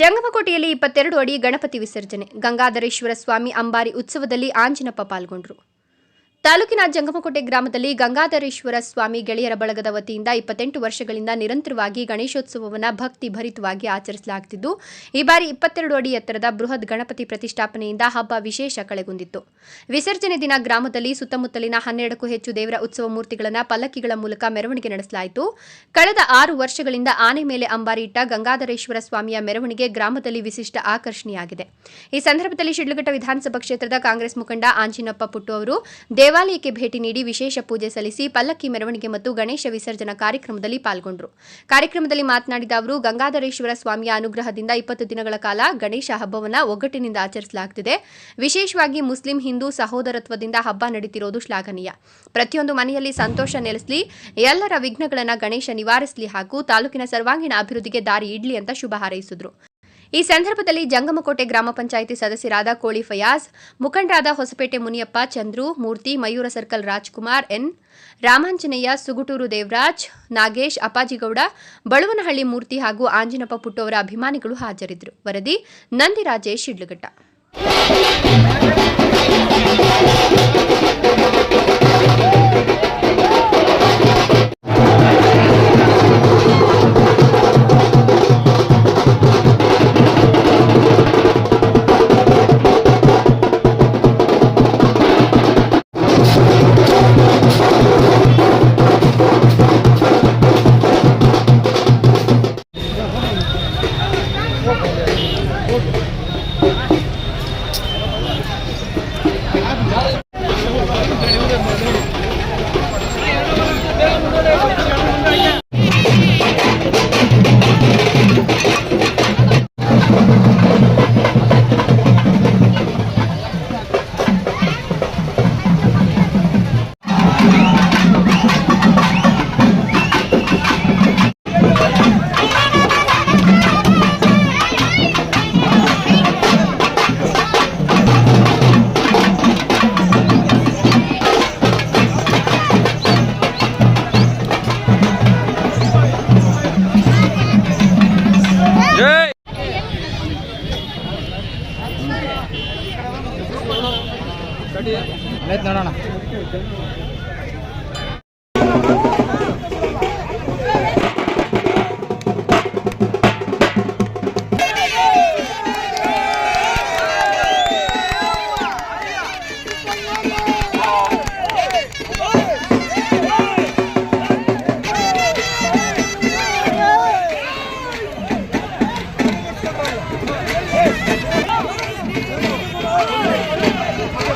ಜಂಗಮಕೋಟೆಯಲ್ಲಿ ಇಪ್ಪತ್ತೆರಡು ಅಡಿ ಗಣಪತಿ ವಿಸರ್ಜನೆ. ಗಂಗಾಧರೇಶ್ವರ ಸ್ವಾಮಿ ಅಂಬಾರಿ ಉತ್ಸವದಲ್ಲಿ ಆಂಜಿನಪ್ಪ ಪಾಲ್ಗೊಂಡರು. ತಾಲೂಕಿನ ಜಂಗಮಕೋಟೆ ಗ್ರಾಮದಲ್ಲಿ ಗಂಗಾಧರೇಶ್ವರ ಸ್ವಾಮಿ ಗೆಳೆಯರ ಬಳಗದ ವತಿಯಿಂದ ಇಪ್ಪತ್ತೆಂಟು ವರ್ಷಗಳಿಂದ ನಿರಂತರವಾಗಿ ಗಣೇಶೋತ್ಸವವನ್ನು ಭಕ್ತಿ ಭರಿತವಾಗಿ ಆಚರಿಸಲಾಗುತ್ತಿದ್ದು ಈ ಬಾರಿ ಇಪ್ಪತ್ತೆರಡು ಅಡಿ ಎತ್ತರದ ಬೃಹತ್ ಗಣಪತಿ ಪ್ರತಿಷ್ಠಾಪನೆಯಿಂದ ಹಬ್ಬ ವಿಶೇಷ ಕಳೆಗೊಂಡಿತ್ತು. ವಿಸರ್ಜನೆ ದಿನ ಗ್ರಾಮದಲ್ಲಿ ಸುತ್ತಮುತ್ತಲಿನ ಹನ್ನೆರಡಕ್ಕೂ ಹೆಚ್ಚು ದೇವರ ಉತ್ಸವ ಮೂರ್ತಿಗಳನ್ನು ಪಲ್ಲಕ್ಕಿಗಳ ಮೂಲಕ ಮೆರವಣಿಗೆ ನಡೆಸಲಾಯಿತು. ಕಳೆದ ಆರು ವರ್ಷಗಳಿಂದ ಆನೆ ಮೇಲೆ ಅಂಬಾರಿ ಇಟ್ಟ ಗಂಗಾಧರೇಶ್ವರ ಸ್ವಾಮಿಯ ಮೆರವಣಿಗೆ ಗ್ರಾಮದಲ್ಲಿ ವಿಶಿಷ್ಟ ಆಕರ್ಷಣೆಯಾಗಿದೆ. ಈ ಸಂದರ್ಭದಲ್ಲಿ ಶಿಡ್ಲಘಟ್ಟ ವಿಧಾನಸಭಾ ಕ್ಷೇತ್ರದ ಕಾಂಗ್ರೆಸ್ ಮುಖಂಡ ಆಂಜಿನಪ್ಪ ಪುಟ್ಟು ಅವರು ದೇವಾಲಯಕ್ಕೆ ಭೇಟಿ ನೀಡಿ ವಿಶೇಷ ಪೂಜೆ ಸಲ್ಲಿಸಿ ಪಲ್ಲಕ್ಕಿ ಮೆರವಣಿಗೆ ಮತ್ತು ಗಣೇಶ ವಿಸರ್ಜನಾ ಕಾರ್ಯಕ್ರಮದಲ್ಲಿ ಪಾಲ್ಗೊಂಡರು. ಕಾರ್ಯಕ್ರಮದಲ್ಲಿ ಮಾತನಾಡಿದ ಅವರು, ಗಂಗಾಧರೇಶ್ವರ ಸ್ವಾಮಿಯ ಅನುಗ್ರಹದಿಂದ ಇಪ್ಪತ್ತು ದಿನಗಳ ಕಾಲ ಗಣೇಶ ಹಬ್ಬವನ್ನು ಒಗ್ಗಟ್ಟಿನಿಂದ ಆಚರಿಸಲಾಗುತ್ತಿದೆ ವಿಶೇಷವಾಗಿ ಮುಸ್ಲಿಂ, ಹಿಂದೂ ಸಹೋದರತ್ವದಿಂದ ಹಬ್ಬ ನಡೀತಿರೋದು ಶ್ಲಾಘನೀಯ. ಪ್ರತಿಯೊಂದು ಮನೆಯಲ್ಲಿ ಸಂತೋಷ ನೆಲೆಸಲಿ, ಎಲ್ಲರ ವಿಘ್ನಗಳನ್ನು ಗಣೇಶ ನಿವಾರಿಸಲಿ ಹಾಗೂ ತಾಲೂಕಿನ ಸರ್ವಾಂಗೀಣ ಅಭಿವೃದ್ಧಿಗೆ ದಾರಿ ಇಡ್ಲಿ ಅಂತ ಶುಭ ಹಾರೈಸಿದರು. ಈ ಸಂದರ್ಭದಲ್ಲಿ ಜಂಗಮಕೋಟೆ ಗ್ರಾಮ ಪಂಚಾಯಿತಿ ಸದಸ್ಯರಾದ ಕೋಳಿ ಫಯಾಜ್, ಮುಖಂಡರಾದ ಹೊಸಪೇಟೆ ಮುನಿಯಪ್ಪ ಚಂದ್ರು, ಮೂರ್ತಿ, ಮಯೂರ ಸರ್ಕಲ್ ರಾಜ್ಕುಮಾರ್ ಎನ್. ರಾಮಾಂಜನೇಯ, ಸುಗುಟೂರು ದೇವರಾಜ್, ನಾಗೇಶ್, ಅಪ್ಪಾಜಿಗೌಡ, ಬಳುವನಹಳ್ಳಿ ಮೂರ್ತಿ ಹಾಗೂ ಆಂಜಿನಪ್ಪ ಪುಟ್ಟವರ ಅಭಿಮಾನಿಗಳು ಹಾಜರಿದ್ದರು. ವರದಿ ನಂದಿ ರಾಜೇಶ್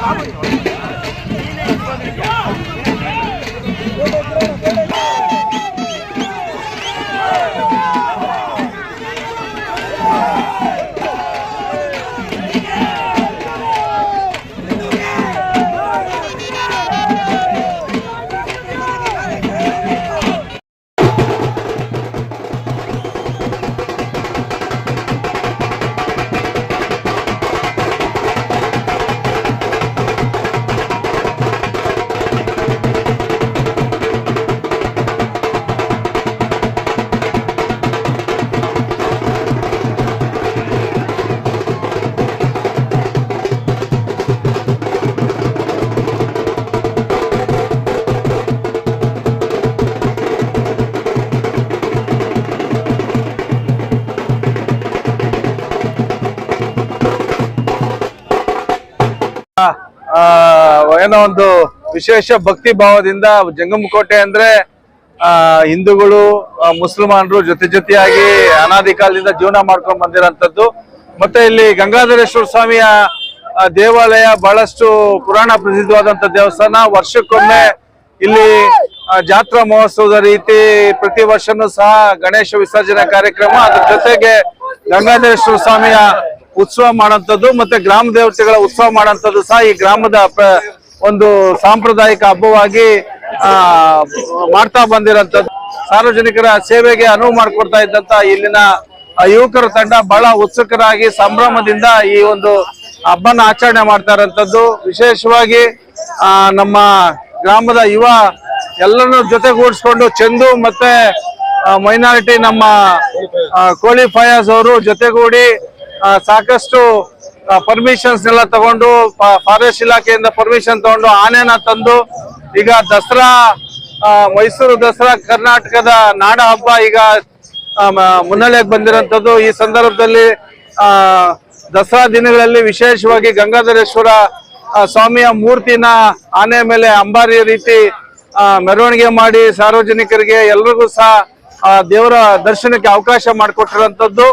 ಆ, ಏನೋ ಒಂದು ವಿಶೇಷ ಭಕ್ತಿ ಭಾವದಿಂದ ಜಂಗಮಕೋಟೆ ಅಂದ್ರೆ ಹಿಂದೂಗಳು ಮುಸಲ್ಮಾನರು ಜೊತೆ ಜೊತೆಯಾಗಿ ಅನಾದಿ ಕಾಲದಿಂದ ಜೀವನ ಮಾಡ್ಕೊಂಡ್ ಬಂದಿರೋಂಥದ್ದು. ಮತ್ತೆ ಇಲ್ಲಿ ಗಂಗಾಧರೇಶ್ವರ ಸ್ವಾಮಿಯ ದೇವಾಲಯ ಬಹಳಷ್ಟು ಪುರಾಣ ಪ್ರಸಿದ್ಧವಾದಂತ ದೇವಸ್ಥಾನ. ವರ್ಷಕ್ಕೊಮ್ಮೆ ಇಲ್ಲಿ ಜಾತ್ರಾ ಮಹೋತ್ಸವದ ರೀತಿ ಪ್ರತಿ ವರ್ಷನೂ ಸಹ ಗಣೇಶ ವಿಸರ್ಜನೆ ಕಾರ್ಯಕ್ರಮ. ಅದ್ರ ಜೊತೆಗೆ ಗಂಗಾಧರೇಶ್ವರ ಸ್ವಾಮಿಯ ಉತ್ಸವ ಮಾಡೋಂಥದ್ದು ಮತ್ತೆ ಗ್ರಾಮ ದೇವತೆಗಳ ಉತ್ಸವ ಮಾಡೋಂಥದ್ದು ಸಹ ಈ ಗ್ರಾಮದ ಒಂದು ಸಾಂಪ್ರದಾಯಿಕ ಹಬ್ಬವಾಗಿ, ಆ, ಮಾಡ್ತಾ ಬಂದಿರೋಂಥದ್ದು ಸಾರ್ವಜನಿಕರ ಸೇವೆಗೆ ಅನುವು ಮಾಡಿಕೊಡ್ತಾ ಇದ್ದಂತ ಇಲ್ಲಿನ ಯುವಕರ ತಂಡ ಬಹಳ ಉತ್ಸುಕರಾಗಿ ಸಂಭ್ರಮದಿಂದ ಈ ಒಂದು ಹಬ್ಬನ ಆಚರಣೆ ಮಾಡ್ತಾ ಇರೋಂಥದ್ದು ವಿಶೇಷವಾಗಿ ನಮ್ಮ ಗ್ರಾಮದ ಯುವ ಎಲ್ಲರನ್ನು ಜೊತೆಗೂಡಿಸ್ಕೊಂಡು ಚಂದು ಮತ್ತೆ ಮೈನಾರಿಟಿ ನಮ್ಮ ಕೋಳಿ ಫಯಾಜ್ ಅವರು ಜೊತೆಗೂಡಿ ಸಾಕಷ್ಟು ಪರ್ಮಿಷನ್ಸ್ ಎಲ್ಲ ತಗೊಂಡು ಫಾರೆಸ್ಟ್ ಇಲಾಖೆಯಿಂದ ಪರ್ಮಿಷನ್ ತಗೊಂಡು ಆನೆನ ತಂದು, ಈಗ ದಸರಾ ಮೈಸೂರು ದಸರಾ ಕರ್ನಾಟಕದ ನಾಡ ಹಬ್ಬ ಈಗ ಮುನ್ನಡೆಯಾಗಿ ಬಂದಿರೋಂಥದ್ದು. ಈ ಸಂದರ್ಭದಲ್ಲಿ ದಸರಾ ದಿನಗಳಲ್ಲಿ ವಿಶೇಷವಾಗಿ ಗಂಗಾಧರೇಶ್ವರ ಸ್ವಾಮಿಯ ಮೂರ್ತಿನ ಆನೆ ಮೇಲೆ ಅಂಬಾರಿ ರೀತಿ ಮೆರವಣಿಗೆ ಮಾಡಿ ಸಾರ್ವಜನಿಕರಿಗೆ ಎಲ್ರಿಗೂ ಸಹ ದೇವರ ದರ್ಶನಕ್ಕೆ ಅವಕಾಶ ಮಾಡಿಕೊಟ್ಟಿರುವಂತದ್ದು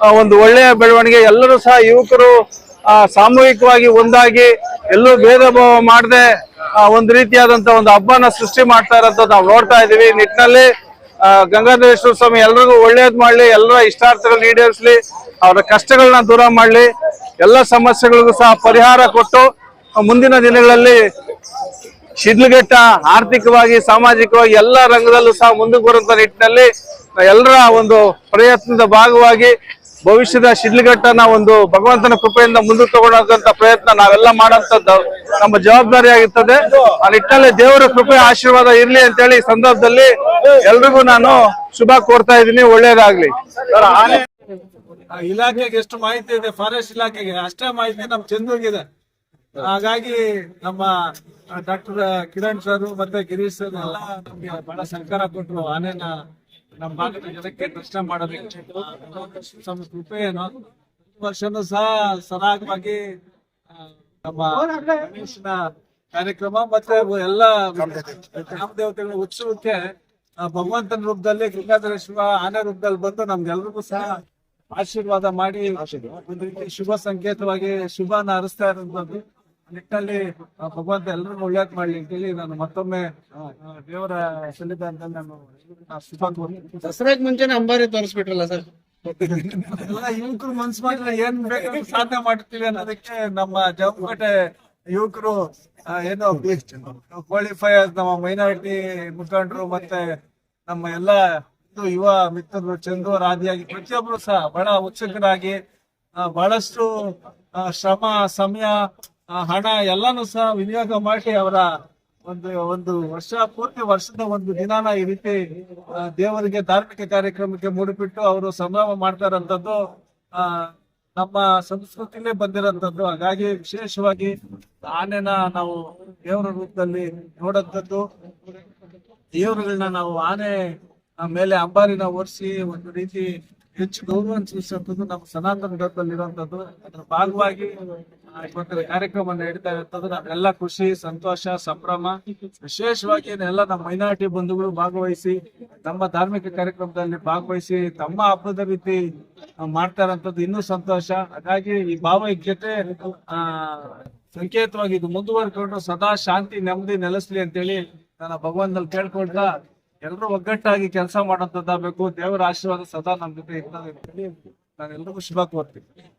ಒಂದು ಒಳ್ಳೆಯ ಬೆಳವಣಿಗೆ. ಎಲ್ಲರೂ ಸಹ ಯುವಕರು ಸಾಮೂಹಿಕವಾಗಿ ಒಂದಾಗಿ ಎಲ್ಲೂ ಭೇದ ಭಾವ ಮಾಡದೆ ಒಂದು ರೀತಿಯಾದಂತ ಒಂದು ಹಬ್ಬನ ಸೃಷ್ಟಿ ಮಾಡ್ತಾ ಇರೋಂಥದ್ದು ನಾವು ನೋಡ್ತಾ ಇದೀವಿ ನಿಟ್ಟಿನಲ್ಲಿ ಗಂಗಾಧರೇಶ್ವರ ಸ್ವಾಮಿ ಎಲ್ರಿಗೂ ಒಳ್ಳೇದ್ ಮಾಡ್ಲಿ, ಎಲ್ಲರ ಇಷ್ಟಾರ್ಥಗಳನ್ನ ಈಡೇರಿಸ್ಲಿ, ಅವರ ಕಷ್ಟಗಳನ್ನ ದೂರ ಮಾಡ್ಲಿ, ಎಲ್ಲ ಸಮಸ್ಯೆಗಳಿಗೂ ಸಹ ಪರಿಹಾರ ಕೊಟ್ಟು, ಮುಂದಿನ ದಿನಗಳಲ್ಲಿ ಶಿಡ್ಲಘಟ್ಟ ಆರ್ಥಿಕವಾಗಿ, ಸಾಮಾಜಿಕವಾಗಿ ಎಲ್ಲ ರಂಗದಲ್ಲೂ ಸಹ ಮುಂದಕ್ಕೆ ಬರುವಂತ ನಿಟ್ಟಿನಲ್ಲಿ ಎಲ್ಲರ ಒಂದು ಪ್ರಯತ್ನದ ಭಾಗವಾಗಿ ಭವಿಷ್ಯದ ಶಿಡ್ಲಘಟ್ಟನ ಒಂದು ಭಗವಂತನ ಕೃಪೆಯಿಂದ ಮುಂದೆ ತಗೊಂಡಂತ ಪ್ರಯತ್ನ ನಾವೆಲ್ಲ ಮಾಡೋಂಥದ್ದು ನಮ್ಮ ಜವಾಬ್ದಾರಿ ಆಗಿರ್ತದೆ. ಆ ನಿಟ್ಟಿನಲ್ಲಿ ದೇವರ ಕೃಪೆ, ಆಶೀರ್ವಾದ ಇರ್ಲಿ ಅಂತೇಳಿ ಈ ಸಂದರ್ಭದಲ್ಲಿ ಎಲ್ರಿಗೂ ನಾನು ಶುಭ ಕೋರ್ತಾ ಇದ್ದೀನಿ. ಒಳ್ಳೇದಾಗ್ಲಿ. ಇಲಾಖೆಗೆ ಎಷ್ಟು ಮಾಹಿತಿ ಇದೆ? ಫಾರೆಸ್ಟ್ ಇಲಾಖೆಗೆ ಅಷ್ಟೇ ಮಾಹಿತಿ ನಮ್ ಚಂದ್ರಗಿದೆ. ಹಾಗಾಗಿ ನಮ್ಮ ಡಾಕ್ಟರ್ ಕಿರಣ್ ಸರ್ ಮತ್ತೆ ಗಿರೀಶ್ ಸರ್ ಎಲ್ಲ ನಮ್ಗೆ ಬಹಳ ಸಹಕಾರ ಕೊಟ್ಟರು ಆನೆನ ನಮ್ಮ ಭಾಗದ ಜನಕ್ಕೆ ದರ್ಶನ ಮಾಡಬೇಕು ನಮ್ಮ ಈ ವರ್ಷನೂ ಸಹ ಸರಾಗವಾಗಿ ನಮ್ಮ ಗಣೇಶನ ಕಾರ್ಯಕ್ರಮ ಮತ್ತೆ ಎಲ್ಲ ಗ್ರಾಮ ದೇವತೆಗಳ ಉತ್ಸವಕ್ಕೆ ಭಗವಂತನ ರೂಪದಲ್ಲಿ ಗಂಗಾಧರೇಶ್ವರ ಆನೆ ರೂಪದಲ್ಲಿ ಬಂದು ನಮ್ಗೆಲ್ರಿಗೂ ಸಹ ಆಶೀರ್ವಾದ ಮಾಡಿ ಒಂದು ರೀತಿ ಶುಭ ಸಂಕೇತವಾಗಿ ಶುಭನ ಹರಿಸ್ತಾ ಇರುವಂತದ್ದು ನಿಟ್ಟಿನಲ್ಲಿ ಭಗವಂತ ಎಲ್ಲರಿಗೂ ಮಾಡಲಿ ಮಾಡ್ಲಿ ಅಂತೇಳಿ ನಾನು ಮತ್ತೊಮ್ಮೆ ದೇವರ ಸನ್ನಿಧಾನದಲ್ಲಿ ನಾನು ಆ, ಶುಭ ಕೋರ್ತೀನಿ. ದಸರಾಕ್ ಮುಂಚೆನೆ ಅಂಬಾರಿ ತೋರಿಸ್ಬಿಟ್ರಲ್ಲ ಸರ್ ಎಲ್ಲ ಯುವಕರು ಮನ್ಸ್ ಮಾಡಿದ್ರೆ ಏನ್ ಬೇಕು ಸಾಧನೆ ಮಾಡ್ತೀವಿ ಅನ್ನೋದಕ್ಕೆ ನಮ್ಮ ಜವಕೋಟೆ ಯುವಕರು ಏನೋ ಏನು ಕ್ವಾಲಿಫೈ ನಮ್ಮ ಮೈನಾರಿಟಿ ಮುಖಂಡರು ಮತ್ತೆ ನಮ್ಮ ಎಲ್ಲ ಯುವ ಮಿತ್ರರು ಚಂದು ರಾಧಿಯಾಗಿ ಪ್ರತಿಯೊಬ್ರು ಸಹ ಬಹಳ ಉತ್ಸುಕರಾಗಿ ಆ, ಬಹಳಷ್ಟು ಆ, ಶ್ರಮ ಸಮಯ ಹಣ ಎಲ್ಲಾನು ಸಹ ವಿನಿಯೋಗ ಮಾಡಿ ಅವರ ಒಂದು ಒಂದು ವರ್ಷ, ಪೂರ್ತಿ ವರ್ಷದ ಒಂದು ದಿನಾನ ಈ ರೀತಿ ದೇವರಿಗೆ ಧಾರ್ಮಿಕ ಕಾರ್ಯಕ್ರಮಕ್ಕೆ ಮೂಡಿಬಿಟ್ಟು ಅವರು ಸಂಭ್ರಮ ಮಾಡ್ತಾರಂತದ್ದು, ಆ, ನಮ್ಮ ಸಂಸ್ಕೃತಿಲೇ ಬಂದಿರೋಂಥದ್ದು. ಹಾಗಾಗಿ ವಿಶೇಷವಾಗಿ ಆನೆನ ನಾವು ದೇವರ ರೂಪದಲ್ಲಿ ನೋಡೋಂಥದ್ದು. ದೇವರುಗಳನ್ನ ನಾವು ಆನೆ ಮೇಲೆ ಅಂಬಾರಿನ ಒರೆಸಿ ಒಂದು ರೀತಿ ಹೆಚ್ಚು ಗೌರವ ಸೂಚಿಸುವಂಥದ್ದು ನಮ್ಮ ಸನಾತನ ಧರ್ಮದಲ್ಲಿ ಇರುವಂತದ್ದು ಅದರ ಭಾಗವಾಗಿ ಕಾರ್ಯಕ್ರಮ ನಡೀತಾ ಇರುವಂತದ್ದು ನಮ್ಗೆಲ್ಲ ಖುಷಿ, ಸಂತೋಷ, ಸಂಭ್ರಮ. ವಿಶೇಷವಾಗಿ ಎಲ್ಲ ನಮ್ಮ ಮೈನಾರಿಟಿ ಬಂಧುಗಳು ಭಾಗವಹಿಸಿ, ನಮ್ಮ ಧಾರ್ಮಿಕ ಕಾರ್ಯಕ್ರಮದಲ್ಲಿ ಭಾಗವಹಿಸಿ, ತಮ್ಮ ಹಬ್ಬದ ರೀತಿ ಮಾಡ್ತಾರಂತದ್ದು ಇನ್ನೂ ಸಂತೋಷ. ಹಾಗಾಗಿ ಈ ಭಾವೈಕ್ಯತೆ, ಆ, ಸಂಕೇತವಾಗಿ ಇದು ಮುಂದುವರ್ಕೊಂಡು ಸದಾ ಶಾಂತಿ, ನೆಮ್ಮದಿ ನೆಲೆಸ್ಲಿ ಅಂತೇಳಿ ನನ್ನ ಭಗವಂತನಲ್ಲಿ ಕೇಳ್ಕೊಳ್ತಾ ಎಲ್ಲರೂ ಒಗ್ಗಟ್ಟಾಗಿ ಕೆಲಸ ಮಾಡೋಂಥದ್ದಾಗಬೇಕು ದೇವರ ಆಶೀರ್ವಾದ ಸದಾ ನಮ್ಮ ಜೊತೆ ಇರ್ತದೆ ಅಂತೇಳಿ ನಾನು ಎಲ್ರಿಗೂ ಶುಭ ಕೋರ್ತೀನಿ.